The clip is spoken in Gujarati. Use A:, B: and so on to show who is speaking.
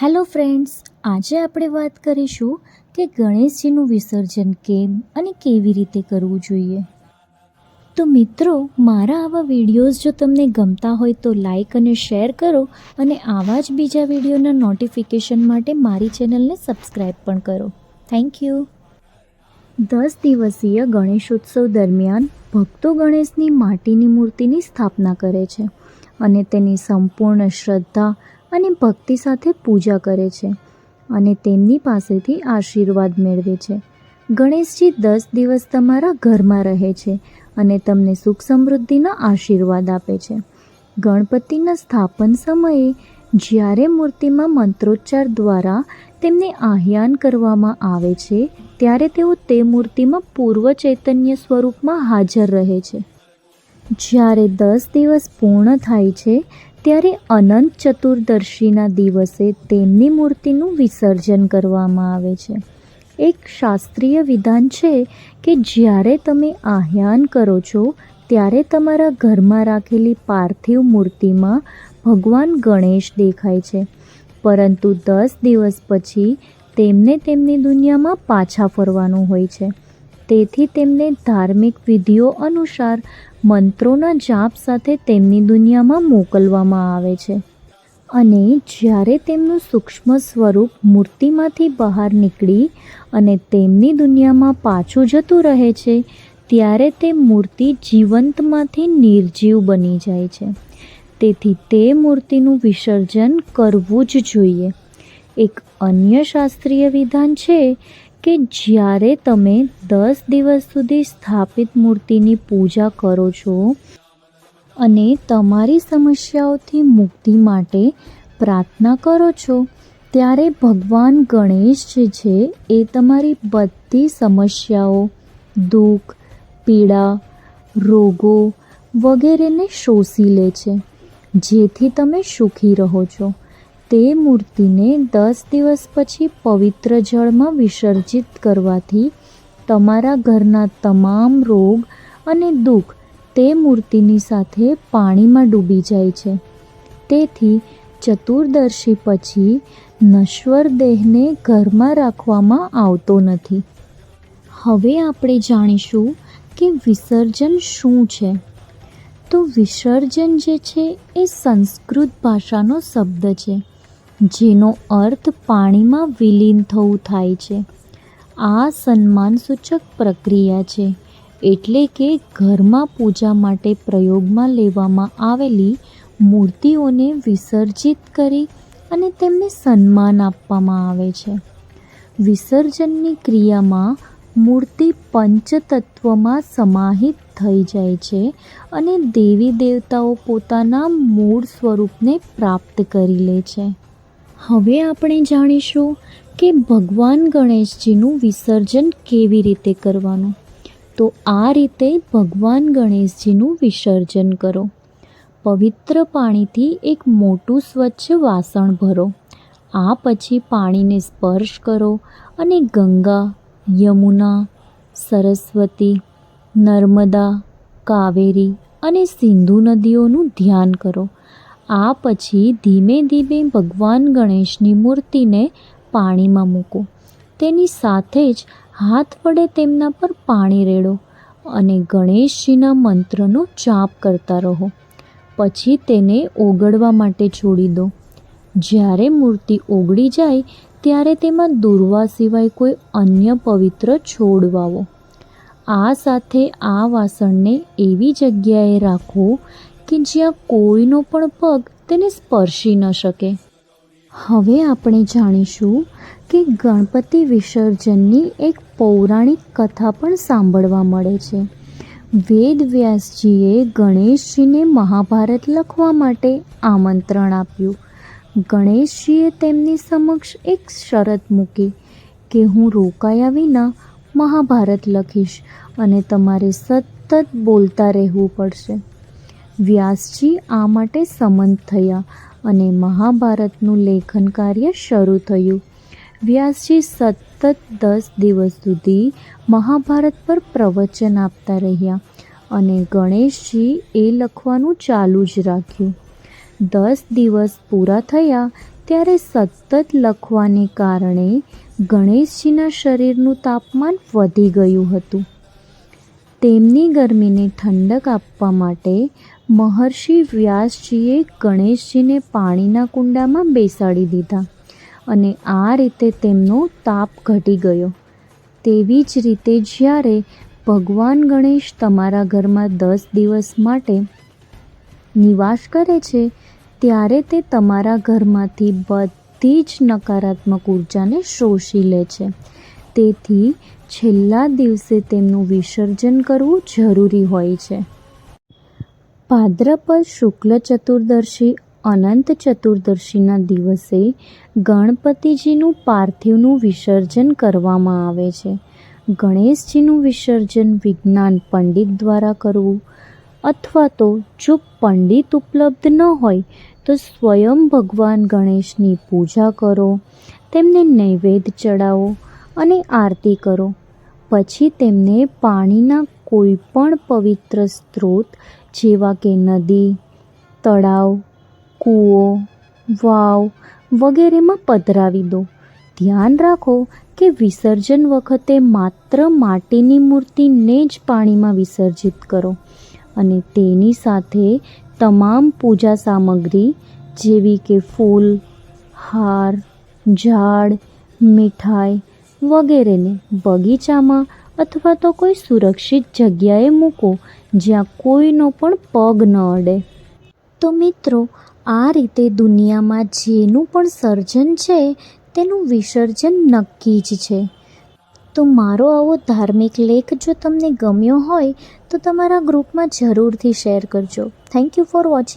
A: હેલો ફ્રેન્ડ્સ આજે આપણે વાત કરીશું કે ગણેશજીનું વિસર્જન કેમ અને કેવી રીતે કરવું જોઈએ. તો મિત્રો, મારા આવા વિડીયોઝ જો તમને ગમતા હોય તો લાઈક અને શેર કરો અને આવા જ બીજા વિડીયોના નોટિફિકેશન માટે મારી ચેનલને સબસ્ક્રાઈબ પણ કરો. થેન્ક યુ દસ દિવસીય ગણેશોત્સવ દરમિયાન ભક્તો ગણેશની માટીની મૂર્તિની સ્થાપના કરે છે અને તેની સંપૂર્ણ શ્રદ્ધા અને ભક્તિ સાથે પૂજા કરે છે અને તેમની પાસેથી આશીર્વાદ મેળવે છે. ગણેશજી દસ દિવસ તમારા ઘરમાં રહે છે અને તમને સુખ સમૃદ્ધિના આશીર્વાદ આપે છે. ગણપતિના સ્થાપન સમયે જ્યારે મૂર્તિમાં મંત્રોચ્ચાર દ્વારા તેમને આહ્યાન કરવામાં આવે છે, ત્યારે તેઓ તે મૂર્તિમાં પૂર્વ ચૈતન્ય સ્વરૂપમાં હાજર રહે છે. જ્યારે દસ દિવસ પૂર્ણ થાય છે ત્યારે અનંત ચતુર્દશીના દિવસે તેમની મૂર્તિનું વિસર્જન કરવામાં આવે છે. એક શાસ્ત્રીય વિધાન છે કે જ્યારે તમે આહ્યાન કરો છો, ત્યારે તમારા ઘરમાં રાખેલી પાર્થિવ મૂર્તિમાં ભગવાન ગણેશ દેખાય છે. પરંતુ દસ દિવસ પછી તેમને તેમની દુનિયામાં પાછા ફરવાનું હોય છે. તેથી તેમને ધાર્મિક વિધિઓ અનુસાર મંત્રોના જાપ સાથે તેમની દુનિયામાં મોકલવામાં આવે છે. અને જ્યારે તેમનું સૂક્ષ્મ સ્વરૂપ મૂર્તિમાંથી બહાર નીકળી અને તેમની દુનિયામાં પાછું જતું રહે છે, ત્યારે તે મૂર્તિ જીવંતમાંથી નિર્જીવ બની જાય છે. તેથી તે મૂર્તિનું વિસર્જન કરવું જ જોઈએ. એક અન્ય શાસ્ત્રીય વિધાન છે કે જ્યારે તમે દસ દિવસ સુધી સ્થાપિત મૂર્તિની પૂજા કરો છો અને તમારી સમસ્યાઓથી મુક્તિ માટે પ્રાર્થના કરો છો, ત્યારે ભગવાન ગણેશ જે છે એ તમારી બધી સમસ્યાઓ, દુઃખ, પીડા, રોગો વગેરેને શોષી લે છે, જેથી તમે સુખી રહો છો. તે મૂર્તિને દસ દિવસ પછી પવિત્ર જળમાં વિસર્જિત કરવાથી તમારા ઘરના તમામ રોગ અને દુઃખ તે મૂર્તિની સાથે પાણીમાં ડૂબી જાય છે. તેથી ચતુર્દશી પછી નશ્વર દેહને ઘરમાં રાખવામાં આવતો નથી. હવે આપણે જાણીશું કે વિસર્જન શું છે. તો વિસર્જન જે છે એ સંસ્કૃત ભાષાનો શબ્દ છે. જેનો અર્થ પાણીમાં વિલીન થવું થાય છે. આ સન્માનસૂચક પ્રક્રિયા છે, એટલે કે ઘરમાં પૂજા માટે પ્રયોગમાં લેવામાં આવેલી મૂર્તિઓને વિસર્જિત કરી અને તેમને સન્માન આપવામાં આવે છે. વિસર્જનની ક્રિયામાં મૂર્તિ પંચતત્વમાં સમાહિત થઈ જાય છે અને દેવી દેવતાઓ પોતાના મૂળ સ્વરૂપને પ્રાપ્ત કરી લે છે. હવે આપણે જાણીશું કે ભગવાન ગણેશજીનું વિસર્જન કેવી રીતે કરવાનું. તો આ રીતે ભગવાન ગણેશજીનું વિસર્જન કરો. પવિત્ર પાણીથી એક મોટું સ્વચ્છ વાસણ ભરો. આ પછી પાણીને સ્પર્શ કરો અને ગંગા, યમુના, સરસ્વતી, નર્મદા, કાવેરી અને સિંધુ નદીઓનું ધ્યાન કરો. આ પછી ધીમે ધીમે ભગવાન ગણેશની મૂર્તિને પાણીમાં મૂકો. તેની સાથે જ હાથ વડે તેમના પર પાણી રેડો અને ગણેશજીના મંત્રનો જાપ કરતા રહો. પછી તેને ઓગળવા માટે છોડી દો. જ્યારે મૂર્તિ ઓગળી જાય, ત્યારે તેમાં દુર્વા સિવાય કોઈ અન્ય પવિત્ર છોડ વાવો. આ સાથે આ વાસણને એવી જગ્યાએ રાખો કે જ્યાં કોઈનો પણ પગ તેને સ્પર્શી ન શકે. હવે આપણે જાણીશું કે ગણપતિ વિસર્જનની એક પૌરાણિક કથા પણ સાંભળવા મળે છે. વેદ વ્યાસજીએ ગણેશજીને મહાભારત લખવા માટે આમંત્રણ આપ્યું. ગણેશજીએ તેમની સમક્ષ એક શરત મૂકી કે હું રોકાયા વિના મહાભારત લખીશ અને તમારે સતત બોલતા રહેવું પડશે. વ્યાસજી આ માટે સંમત થયા અને મહાભારતનું લેખન કાર્ય શરૂ થયું. વ્યાસજી સતત દસ દિવસ સુધી મહાભારત પર પ્રવચન આપતા રહ્યા અને ગણેશજી એ લખવાનું ચાલુ જ રાખ્યું. દસ દિવસ પૂરા થયા ત્યારે સતત લખવાને કારણે ગણેશજીના શરીરનું તાપમાન વધી ગયું હતું. તેમની ગરમીને ઠંડક આપવા માટે મહર્ષિ વ્યાસજીએ ગણેશજીને પાણીના કુંડામાં બેસાડી દીધા અને આ રીતે તેમનો તાપ ઘટી ગયો. તેવી જ રીતે જ્યારે ભગવાન ગણેશ તમારા ઘરમાં દસ દિવસ માટે નિવાસ કરે છે, ત્યારે તે તમારા ઘરમાંથી બધી જ નકારાત્મક ઉર્જાને શોષી લે છે. તેથી છેલ્લા દિવસે તેમનું વિસર્જન કરવું જરૂરી હોય છે. ભાદ્રપદ શુક્લ ચતુર્દશી, અનંત ચતુર્દશીના દિવસે ગણપતિજીનું પાર્થિવનું વિસર્જન કરવામાં આવે છે. ગણેશજીનું વિસર્જન વિજ્ઞાન પંડિત દ્વારા કરવું અથવા તો જો પંડિત ઉપલબ્ધ ન હોય તો સ્વયં ભગવાન ગણેશની પૂજા કરો, તેમને નૈવેદ્ય ચડાવો અને આરતી કરો. પછી તેમને પાણીના કોઈ પણ પવિત્ર સ્ત્રોત જેવા કે નદી, તળાવ, કૂવો, વાવ વગેરેમાં પધરાવી દો. ધ્યાન રાખો કે વિસર્જન વખતે માત્ર માટીની મૂર્તિને જ પાણીમાં વિસર્જિત કરો અને તેની સાથે તમામ પૂજા સામગ્રી જેવી કે ફૂલ, હાર, ઝાડ, મીઠાઈ વગેરેને બગીચામાં અથવા તો કોઈ સુરક્ષિત જગ્યાએ મૂકો જ્યાં કોઈનો પણ પગ ન અડે. તો મિત્રો, આ રીતે દુનિયામાં જેનું પણ સર્જન છે, તેનું વિસર્જન નક્કી જ છે. તો મારો આવો ધાર્મિક લેખ જો તમને ગમ્યો હોય, તો તમારા ગ્રુપમાં જરૂરથી શેર કરજો. Thank you for watching